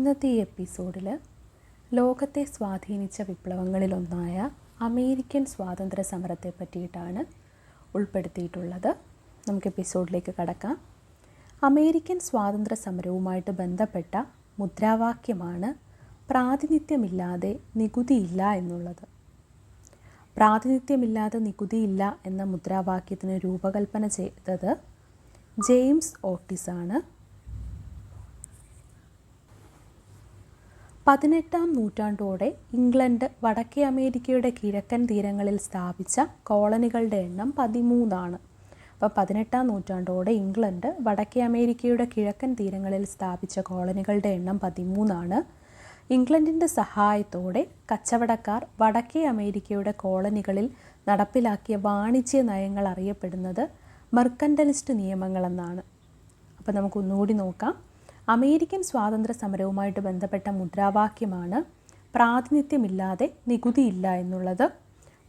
ഇന്നത്തെ ഈ എപ്പിസോഡിൽ ലോകത്തെ സ്വാധീനിച്ച വിപ്ലവങ്ങളിലൊന്നായ അമേരിക്കൻ സ്വാതന്ത്ര്യ സമരത്തെ പറ്റിയിട്ടാണ് ഉൾപ്പെടുത്തിയിട്ടുള്ളത്. നമുക്ക് എപ്പിസോഡിലേക്ക് കടക്കാം. അമേരിക്കൻ സ്വാതന്ത്ര്യ സമരവുമായിട്ട് ബന്ധപ്പെട്ട മുദ്രാവാക്യമാണ് പ്രാതിനിധ്യമില്ലാതെ നികുതിയില്ല എന്നുള്ളത്. പ്രാതിനിധ്യമില്ലാതെ നികുതിയില്ല എന്ന മുദ്രാവാക്യത്തിന് രൂപകൽപ്പന ചെയ്തത് ജെയിംസ് ഓട്ടിസാണ്. പതിനെട്ടാം നൂറ്റാണ്ടോടെ ഇംഗ്ലണ്ട് വടക്കേ അമേരിക്കയുടെ കിഴക്കൻ തീരങ്ങളിൽ സ്ഥാപിച്ച കോളനികളുടെ എണ്ണം പതിമൂന്നാണ്. അപ്പോൾ പതിനെട്ടാം നൂറ്റാണ്ടോടെ ഇംഗ്ലണ്ട് വടക്കേ അമേരിക്കയുടെ കിഴക്കൻ തീരങ്ങളിൽ സ്ഥാപിച്ച കോളനികളുടെ എണ്ണം പതിമൂന്നാണ്. ഇംഗ്ലണ്ടിന്റെ സഹായത്തോടെ കച്ചവടക്കാർ വടക്കേ അമേരിക്കയുടെ കോളനികളിൽ നടപ്പിലാക്കിയ വാണിജ്യ നയങ്ങൾ അറിയപ്പെടുന്നത് മെർക്കൻഡലിസ്റ്റ് നിയമങ്ങളെന്നാണ്. അപ്പോൾ നമുക്കൊന്നുകൂടി നോക്കാം. അമേരിക്കൻ സ്വാതന്ത്ര്യ സമരവുമായിട്ട് ബന്ധപ്പെട്ട മുദ്രാവാക്യമാണ് പ്രാതിനിധ്യമില്ലാതെ നികുതിയില്ല എന്നുള്ളത്.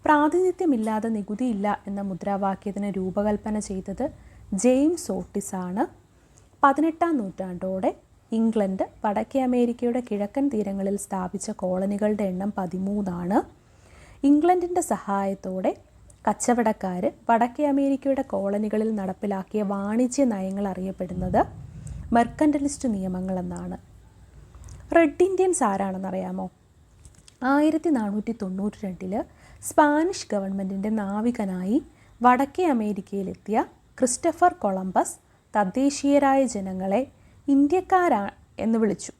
പ്രാതിനിധ്യമില്ലാതെ നികുതിയില്ല എന്ന മുദ്രാവാക്യത്തിന് രൂപകൽപ്പന ചെയ്തത് ജെയിംസ് ഓട്ടിസ് ആണ് പതിനെട്ടാം നൂറ്റാണ്ടോടെ ഇംഗ്ലണ്ട് വടക്കേ അമേരിക്കയുടെ കിഴക്കൻ തീരങ്ങളിൽ സ്ഥാപിച്ച കോളനികളുടെ എണ്ണം പതിമൂന്നാണ്. ഇംഗ്ലണ്ടിന്റെ സഹായത്തോടെ കച്ചവടക്കാർ വടക്കേ അമേരിക്കയുടെ കോളനികളിൽ നടപ്പിലാക്കിയ വാണിജ്യ നയങ്ങൾ അറിയപ്പെടുന്നത് മെർക്കൻഡലിസ്റ്റ് നിയമങ്ങളെന്നാണ്. റെഡ് ഇന്ത്യൻസ് ആരാണെന്നറിയാമോ? ആയിരത്തി നാനൂറ്റി തൊണ്ണൂറ്റി രണ്ടിൽ സ്പാനിഷ് ഗവൺമെന്റിന്റെ നാവികനായി വടക്കേ അമേരിക്കയിലെത്തിയ ക്രിസ്റ്റഫർ കൊളംബസ് തദ്ദേശീയരായ ജനങ്ങളെ ഇന്ത്യക്കാരാ എന്ന് വിളിച്ചു.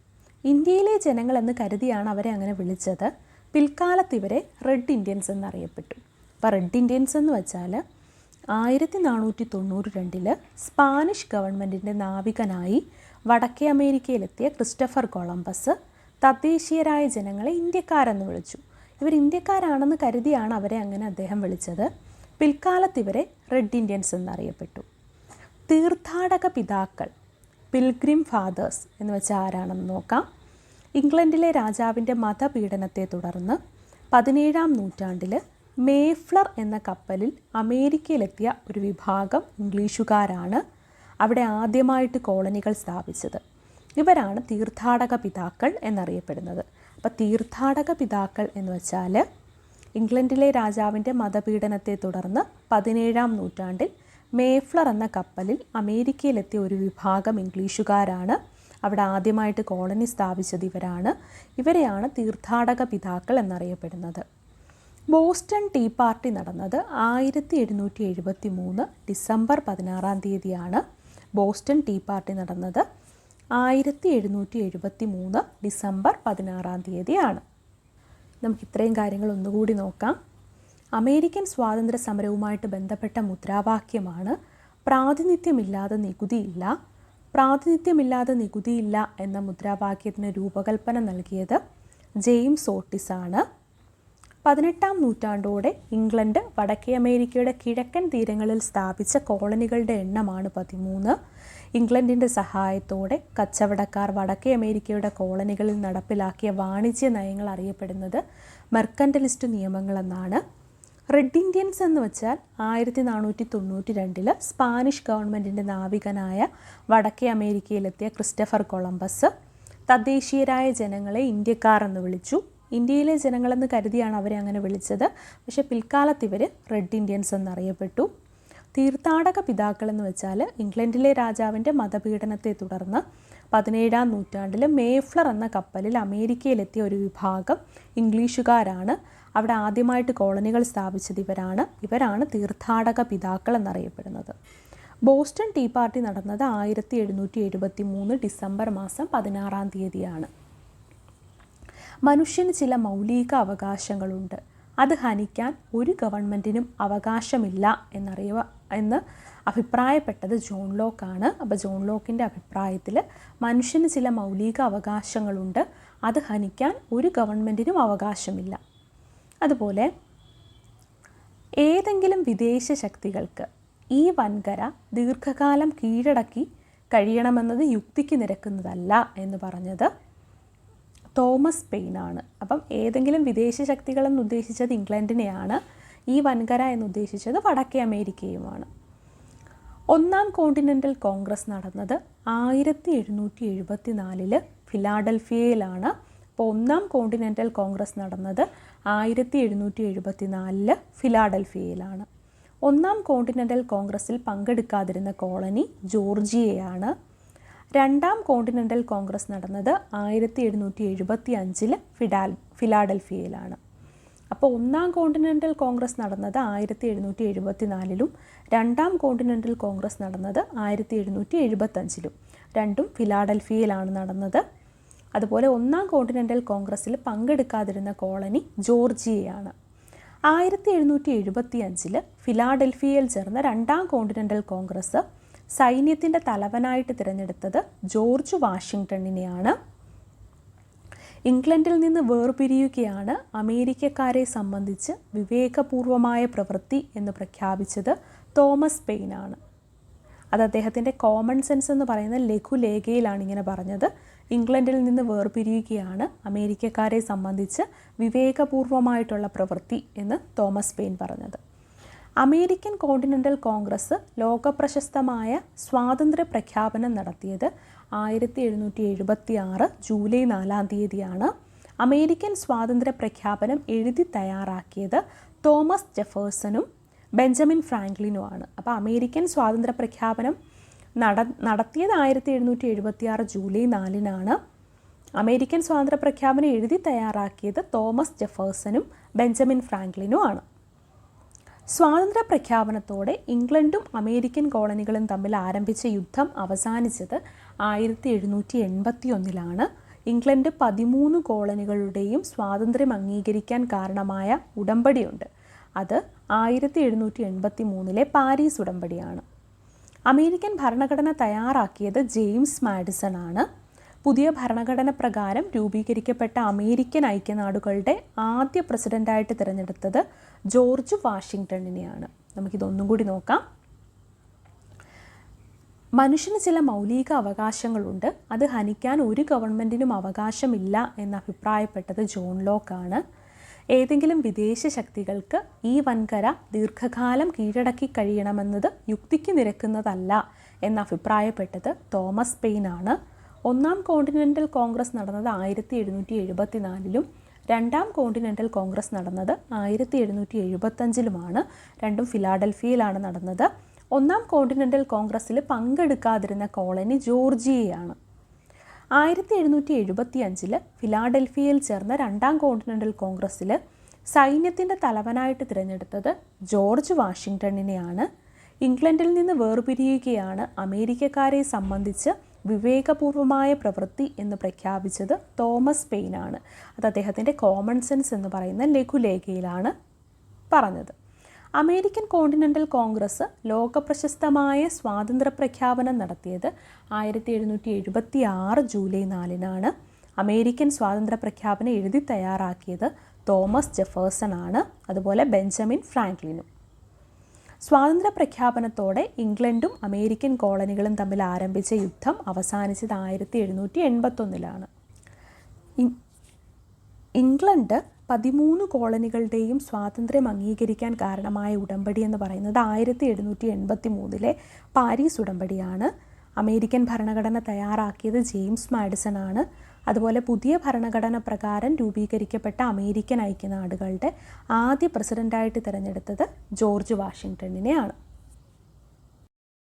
ഇന്ത്യയിലെ ജനങ്ങളെന്ന് കരുതിയാണ് അവരെ അങ്ങനെ വിളിച്ചത്. പിൽക്കാലത്ത് ഇവരെ റെഡ് ഇന്ത്യൻസ് എന്നറിയപ്പെട്ടു. അപ്പോൾ റെഡ് ഇന്ത്യൻസ് എന്ന് വെച്ചാൽ ആയിരത്തി നാനൂറ്റി തൊണ്ണൂറ്റി രണ്ടിൽ സ്പാനിഷ് ഗവൺമെന്റിന്റെ നാവികനായി വടക്കേ അമേരിക്കയിലെത്തിയ ക്രിസ്റ്റഫർ കൊളംബസ് തദ്ദേശീയരായ ജനങ്ങളെ ഇന്ത്യക്കാരെന്ന് വിളിച്ചു. ഇവർ ഇന്ത്യക്കാരാണെന്ന് കരുതിയാണ് അവരെ അങ്ങനെ അദ്ദേഹം വിളിച്ചത്. പിൽക്കാലത്ത് ഇവരെ റെഡ് ഇന്ത്യൻസ് എന്നറിയപ്പെട്ടു. തീർത്ഥാടക പിതാക്കൾ പിൽഗ്രിം ഫാദേഴ്സ് എന്ന് വെച്ചാൽ ആരാണെന്ന് നോക്കാം. ഇംഗ്ലണ്ടിലെ രാജാവിന്റെ മതപീഡനത്തെ തുടർന്ന് പതിനേഴാം നൂറ്റാണ്ടിൽ മേഫ്ലർ എന്ന കപ്പലിൽ അമേരിക്കയിലെത്തിയ ഒരു വിഭാഗം ഇംഗ്ലീഷുകാരാണ് അവിടെ ആദ്യമായിട്ട് കോളനികൾ സ്ഥാപിച്ചത്. ഇവരാണ് തീർത്ഥാടക പിതാക്കൾ എന്നറിയപ്പെടുന്നത്. അപ്പോൾ തീർത്ഥാടക പിതാക്കൾ എന്ന് വെച്ചാൽ ഇംഗ്ലണ്ടിലെ രാജാവിന്റെ മതപീഡനത്തെ തുടർന്ന് പതിനേഴാം നൂറ്റാണ്ടിൽ മേഫ്ലർ എന്ന കപ്പലിൽ അമേരിക്കയിലെത്തിയ ഒരു വിഭാഗം ഇംഗ്ലീഷുകാരാണ് അവിടെ ആദ്യമായിട്ട് കോളനി സ്ഥാപിച്ചത് ഇവരാണ്. ഇവരെയാണ് തീർത്ഥാടക പിതാക്കൾ എന്നറിയപ്പെടുന്നത്. ബോസ്റ്റൺ ടീ പാർട്ടി നടന്നത് ആയിരത്തി എഴുന്നൂറ്റി എഴുപത്തി മൂന്ന് ഡിസംബർ പതിനാറാം തീയതിയാണ് ബോസ്റ്റൺ ടീ പാർട്ടി നടന്നത് ആയിരത്തി എഴുന്നൂറ്റി എഴുപത്തി മൂന്ന് ഡിസംബർ പതിനാറാം തീയതിയാണ്. നമുക്ക് ഇത്രയും കാര്യങ്ങൾ ഒന്നുകൂടി നോക്കാം. അമേരിക്കൻ സ്വാതന്ത്ര്യ സമരവുമായിട്ട് ബന്ധപ്പെട്ട മുദ്രാവാക്യമാണ് പ്രാതിനിധ്യമില്ലാതെ നികുതിയില്ല പ്രാതിനിധ്യമില്ലാതെ നികുതിയില്ല എന്ന മുദ്രാവാക്യത്തിന് രൂപകൽപ്പന നൽകിയത് ജെയിംസ് ഓട്ടിസാണ്. ആണ് പതിനെട്ടാം നൂറ്റാണ്ടോടെ ഇംഗ്ലണ്ട് വടക്കേ അമേരിക്കയുടെ കിഴക്കൻ തീരങ്ങളിൽ സ്ഥാപിച്ച കോളനികളുടെ എണ്ണമാണ് പതിമൂന്ന്. ഇംഗ്ലണ്ടിന്റെ സഹായത്തോടെ കച്ചവടക്കാർ വടക്കേ അമേരിക്കയുടെ കോളനികളിൽ നടപ്പിലാക്കിയ വാണിജ്യ നയങ്ങൾ അറിയപ്പെടുന്നത് മെർക്കന്റലിസ്റ്റ് നിയമങ്ങളെന്നാണ് റെഡ് ഇന്ത്യൻസ് എന്ന് വെച്ചാൽ ആയിരത്തി നാനൂറ്റി തൊണ്ണൂറ്റി രണ്ടിൽ സ്പാനിഷ് ഗവൺമെന്റിന്റെ നാവികനായ വടക്കേ അമേരിക്കയിലെത്തിയ ക്രിസ്റ്റഫർ കൊളംബസ് തദ്ദേശീയരായ ജനങ്ങളെ ഇന്ത്യക്കാർ എന്ന് വിളിച്ചു. ഇന്ത്യയിലെ ജനങ്ങളെന്ന് കരുതിയാണ് അവരെ അങ്ങനെ വിളിച്ചത്. പക്ഷേ പിൽക്കാലത്ത് ഇവർ റെഡ് ഇന്ത്യൻസ് എന്നറിയപ്പെട്ടു. തീർത്ഥാടക പിതാക്കൾ എന്ന് വെച്ചാൽ ഇംഗ്ലണ്ടിലെ രാജാവിന്റെ മതപീഡനത്തെ തുടർന്ന് പതിനേഴാം നൂറ്റാണ്ടിൽ മേഫ്ലർ എന്ന കപ്പലിൽ അമേരിക്കയിലെത്തിയ ഒരു വിഭാഗം ഇംഗ്ലീഷുകാരാണ്. അവിടെ ആദ്യമായിട്ട് കോളനികൾ സ്ഥാപിച്ചത് ഇവരാണ്. ഇവരാണ് തീർത്ഥാടക പിതാക്കൾ എന്നറിയപ്പെടുന്നത്. ബോസ്റ്റൺ ടീ പാർട്ടി നടന്നത് ആയിരത്തി എഴുന്നൂറ്റി എഴുപത്തി മൂന്ന് ഡിസംബർ മാസം പതിനാറാം തീയതിയാണ്. മനുഷ്യന് ചില മൗലിക അവകാശങ്ങളുണ്ട്. അത് ഹനിക്കാൻ ഒരു ഗവൺമെന്റിനും അവകാശമില്ല എന്നറിയുക എന്ന് അഭിപ്രായപ്പെട്ടത് ജോൺ ലോക്കാണ്. അപ്പോൾ ജോൺ ലോക്കിന്റെ അഭിപ്രായത്തിൽ മനുഷ്യന് ചില മൗലിക അവകാശങ്ങളുണ്ട്. അത് ഹനിക്കാൻ ഒരു ഗവൺമെന്റിനും അവകാശമില്ല. അതുപോലെ ഏതെങ്കിലും വിദേശ ശക്തികൾക്ക് ഈ വൻകര ദീർഘകാലം കീഴടക്കി കഴിയണമെന്നത് യുക്തിക്ക് നിരക്കുന്നതല്ല എന്ന് പറഞ്ഞത് തോമസ് പെയിനാണ് അപ്പം ഏതെങ്കിലും വിദേശ ശക്തികളെന്ന് ഉദ്ദേശിച്ചത് ഇംഗ്ലണ്ടിനെയാണ്. ഈ വൻകര എന്ന് ഉദ്ദേശിച്ചത് വടക്കേ അമേരിക്കയുമാണ്. ഒന്നാം കോണ്ടിനെന്റൽ കോൺഗ്രസ് നടന്നത് ആയിരത്തി എഴുന്നൂറ്റി എഴുപത്തി നാലിൽ ഫിലാഡൽഫിയയിലാണ്. അപ്പോൾ ഒന്നാം കോണ്ടിനെന്റൽ കോൺഗ്രസ് നടന്നത് ആയിരത്തി എഴുന്നൂറ്റി എഴുപത്തി നാലിൽ ഫിലാഡൽഫിയയിലാണ്. ഒന്നാം കോണ്ടിനെന്റൽ കോൺഗ്രസ്സിൽ പങ്കെടുക്കാതിരുന്ന കോളനി ജോർജിയയാണ്. രണ്ടാം കോണ്ടിനെന്റൽ കോൺഗ്രസ് നടന്നത് ആയിരത്തി എഴുന്നൂറ്റി എഴുപത്തി അഞ്ചിൽ ഫിഡാൽ ഫിലാഡൽഫിയയിലാണ്. അപ്പോൾ ഒന്നാം കോണ്ടിനെന്റൽ കോൺഗ്രസ് നടന്നത് ആയിരത്തി എഴുന്നൂറ്റി എഴുപത്തി നാലിലും രണ്ടാം കോണ്ടിനെന്റൽ കോൺഗ്രസ് നടന്നത് ആയിരത്തി എഴുന്നൂറ്റി എഴുപത്തഞ്ചിലും രണ്ടും ഫിലാഡൽഫിയയിലാണ് നടന്നത്. അതുപോലെ ഒന്നാം കോണ്ടിനെന്റൽ കോൺഗ്രസ്സിൽ പങ്കെടുക്കാതിരുന്ന കോളനി ജോർജിയയാണ്. ആയിരത്തി എഴുന്നൂറ്റി എഴുപത്തി അഞ്ചിൽ ഫിലാഡൽഫിയയിൽ ചേർന്ന രണ്ടാം കോണ്ടിനെന്റൽ കോൺഗ്രസ് സൈന്യത്തിന്റെ തലവനായിട്ട് തിരഞ്ഞെടുത്തത് ജോർജ് വാഷിങ്ടണിനെയാണ് ഇംഗ്ലണ്ടിൽ നിന്ന് വേർപിരിയുകയാണ് അമേരിക്കക്കാരെ സംബന്ധിച്ച് വിവേകപൂർവമായ പ്രവൃത്തി എന്ന് പ്രഖ്യാപിച്ചത് തോമസ് പെയിനാണ്. അത് അദ്ദേഹത്തിന്റെ കോമൺ സെൻസ് എന്ന് പറയുന്ന ലഘുലേഖയിലാണ് ഇങ്ങനെ പറഞ്ഞത്. ഇംഗ്ലണ്ടിൽ നിന്ന് വേർപിരിയുകയാണ് അമേരിക്കക്കാരെ സംബന്ധിച്ച് വിവേകപൂർവമായിട്ടുള്ള പ്രവൃത്തി എന്ന് തോമസ് പെയിൻ പറഞ്ഞത്. അമേരിക്കൻ കോണ്ടിനെന്റൽ കോൺഗ്രസ് ലോകപ്രശസ്തമായ സ്വാതന്ത്ര്യ പ്രഖ്യാപനം നടത്തിയത് ആയിരത്തി എഴുന്നൂറ്റി എഴുപത്തി ആറ് ജൂലൈ നാലാം തീയതിയാണ്. അമേരിക്കൻ സ്വാതന്ത്ര്യ പ്രഖ്യാപനം എഴുതി തയ്യാറാക്കിയത് തോമസ് ജെഫേഴ്സണും ബെഞ്ചമിൻ ഫ്രാങ്ക്ലിനുമാണ്. അപ്പോൾ അമേരിക്കൻ സ്വാതന്ത്ര്യ പ്രഖ്യാപനം നട നടത്തിയത് ആയിരത്തി എഴുന്നൂറ്റി എഴുപത്തി ആറ് ജൂലൈ നാലിനാണ്. അമേരിക്കൻ സ്വാതന്ത്ര്യ പ്രഖ്യാപനം എഴുതി തയ്യാറാക്കിയത് തോമസ് ജെഫേഴ്സണും ബെഞ്ചമിൻ ഫ്രാങ്ക്ലിനുമാണ്. സ്വാതന്ത്ര്യ പ്രഖ്യാപനത്തോടെ ഇംഗ്ലണ്ടും അമേരിക്കൻ കോളനികളും തമ്മിൽ ആരംഭിച്ച യുദ്ധം അവസാനിച്ചത് ആയിരത്തി എഴുന്നൂറ്റി എൺപത്തി ഒന്നിലാണ് ഇംഗ്ലണ്ട് പതിമൂന്ന് കോളനികളുടെയും സ്വാതന്ത്ര്യം അംഗീകരിക്കാൻ കാരണമായ ഉടമ്പടിയുണ്ട്. അത് ആയിരത്തി എഴുന്നൂറ്റി എൺപത്തി മൂന്നിലെ പാരീസ് ഉടമ്പടിയാണ്. അമേരിക്കൻ ഭരണഘടന തയ്യാറാക്കിയത് ജെയിംസ് മാഡിസൺ ആണ്. പുതിയ ഭരണഘടന പ്രകാരം രൂപീകരിക്കപ്പെട്ട അമേരിക്കൻ ഐക്യനാടുകളുടെ ആദ്യ പ്രസിഡന്റായിട്ട് തിരഞ്ഞെടുത്തത് ജോർജ് വാഷിങ്ടണിനെയാണ് നമുക്കിതൊന്നും കൂടി നോക്കാം. മനുഷ്യന് ചില മൗലിക അവകാശങ്ങളുണ്ട്. അത് ഹനിക്കാൻ ഒരു ഗവൺമെന്റിനും അവകാശമില്ല എന്ന് അഭിപ്രായപ്പെട്ടത് ജോൺ ലോക്കാണ്. ഏതെങ്കിലും വിദേശ ശക്തികൾക്ക് ഈ വൻകര ദീർഘകാലം കീഴടക്കി കഴിയണമെന്നത് യുക്തിക്ക് നിരക്കുന്നതല്ല എന്ന് അഭിപ്രായപ്പെട്ടത് തോമസ് പെയിനാണ്. ഒന്നാം കോണ്ടിനെന്റൽ കോൺഗ്രസ് നടന്നത് ആയിരത്തി എഴുന്നൂറ്റി എഴുപത്തി നാലിലും രണ്ടാം കോണ്ടിനെന്റൽ കോൺഗ്രസ് നടന്നത് ആയിരത്തി എഴുന്നൂറ്റി എഴുപത്തഞ്ചിലുമാണ് രണ്ടും ഫിലാഡൽഫിയയിലാണ് നടന്നത്. ഒന്നാം കോണ്ടിനെന്റൽ കോൺഗ്രസ്സിൽ പങ്കെടുക്കാതിരുന്ന കോളനി ജോർജിയയാണ്. ആയിരത്തി എഴുന്നൂറ്റി എഴുപത്തി അഞ്ചിൽ ഫിലാഡൽഫിയയിൽ ചേർന്ന രണ്ടാം കോണ്ടിനെന്റൽ കോൺഗ്രസ്സിൽ സൈന്യത്തിന്റെ തലവനായിട്ട് തിരഞ്ഞെടുത്തത് ജോർജ് വാഷിങ്ടണിനെയാണ് ഇംഗ്ലണ്ടിൽ നിന്ന് വേർപിരിയുകയാണ് അമേരിക്കക്കാരെ സംബന്ധിച്ച് വിവേകപൂർവമായ പ്രവൃത്തി എന്ന് പ്രഖ്യാപിച്ചത് തോമസ് പെയിൻ ആണ് അത് അദ്ദേഹത്തിന്റെ കോമൺ സെൻസ് എന്ന് പറയുന്ന ലഘുലേഖയിലാണ് പറഞ്ഞത്. അമേരിക്കൻ കോണ്ടിനെന്റൽ കോൺഗ്രസ് ലോകപ്രശസ്തമായ സ്വാതന്ത്ര്യ പ്രഖ്യാപനം നടത്തിയത് ആയിരത്തി എഴുന്നൂറ്റി എഴുപത്തി ആറ് ജൂലൈ നാലിനാണ്. അമേരിക്കൻ സ്വാതന്ത്ര്യ പ്രഖ്യാപനം എഴുതി തയ്യാറാക്കിയത് തോമസ് ജെഫേഴ്സൺ ആണ്. അതുപോലെ ബെഞ്ചമിൻ ഫ്രാങ്ക്ലിനും. സ്വാതന്ത്ര്യ പ്രഖ്യാപനത്തോടെ ഇംഗ്ലണ്ടും അമേരിക്കൻ കോളനികളും തമ്മിൽ ആരംഭിച്ച യുദ്ധം അവസാനിച്ചത് ആയിരത്തി എഴുന്നൂറ്റി എൺപത്തൊന്നിലാണ് ഇംഗ്ലണ്ട് പതിമൂന്ന് കോളനികളുടെയും സ്വാതന്ത്ര്യം അംഗീകരിക്കാൻ കാരണമായ ഉടമ്പടി എന്ന് പറയുന്നത് ആയിരത്തി എഴുന്നൂറ്റി എൺപത്തി മൂന്നിലെ പാരീസ് ഉടമ്പടിയാണ്. അമേരിക്കൻ ഭരണഘടന തയ്യാറാക്കിയത് ജെയിംസ് മാഡിസൺ ആണ് അതുപോലെ പുതിയ ഭരണഘടന പ്രകാരം രൂപീകരിക്കപ്പെട്ട അമേരിക്കൻ ഐക്യനാടുകളുടെ ആദ്യ പ്രസിഡന്റായിട്ട് തിരഞ്ഞെടുത്തത് ജോർജ് വാഷിങ്ടണിനെയാണ്